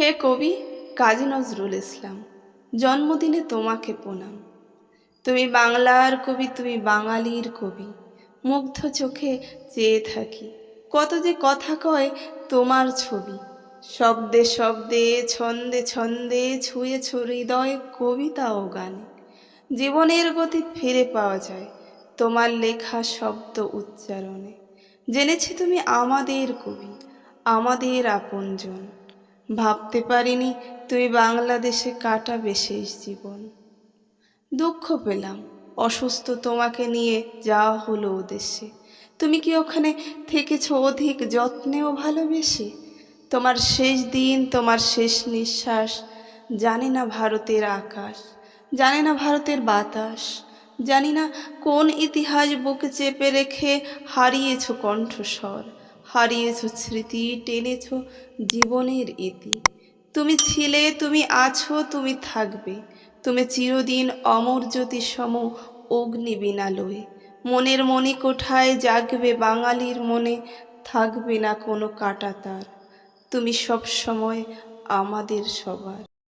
হে কবি, কাজী নজরুল ইসলাম, জন্মদিনে তোমাকে প্রণাম। তুমি বাংলার কবি, তুমি বাঙালির কবি, মুগ্ধ চোখে চেয়ে থাকি। কত যে কথা কয় তোমার ছবি, শব্দে শব্দে, ছন্দে ছন্দে ছুঁয়েছ হৃদয় কবিতা ও গানে। জীবনের গতি ফিরে পাওয়া যায় তোমার লেখা শব্দ উচ্চারণে। জেনেছি তুমি আমাদের কবি, আমাদের আপনজন। ভাবতে পারিনি তুমি বাংলাদেশে কাটাবে শেষ জীবন। দুঃখ পেলাম, অসুস্থ তোমাকে নিয়ে যাওয়া হলো ওদেশে। তুমি কি ওখানে থেকেছ অধিক যত্নেও ভালোবেসে? তোমার শেষ দিন, তোমার শেষ নিঃশ্বাস, জানে না ভারতের আকাশ, জানে না ভারতের বাতাস, জানি না কোন ইতিহাস বুকে চেপে রেখে হারিয়েছ কণ্ঠস্বর। হারিয়েছ স্মৃতি, টেনেছ জীবনের ইতি। তুমি ছিলে, তুমি আছো, তুমি থাকবে। তুমি চিরদিন অমর জ্যোতি সম অগ্নি বিনালয়ে মনের মনে কোঠায় জাগবে বাঙালির মনে, থাকবে না কোনো কাটা তার। তুমি সব সময় আমাদের সবার।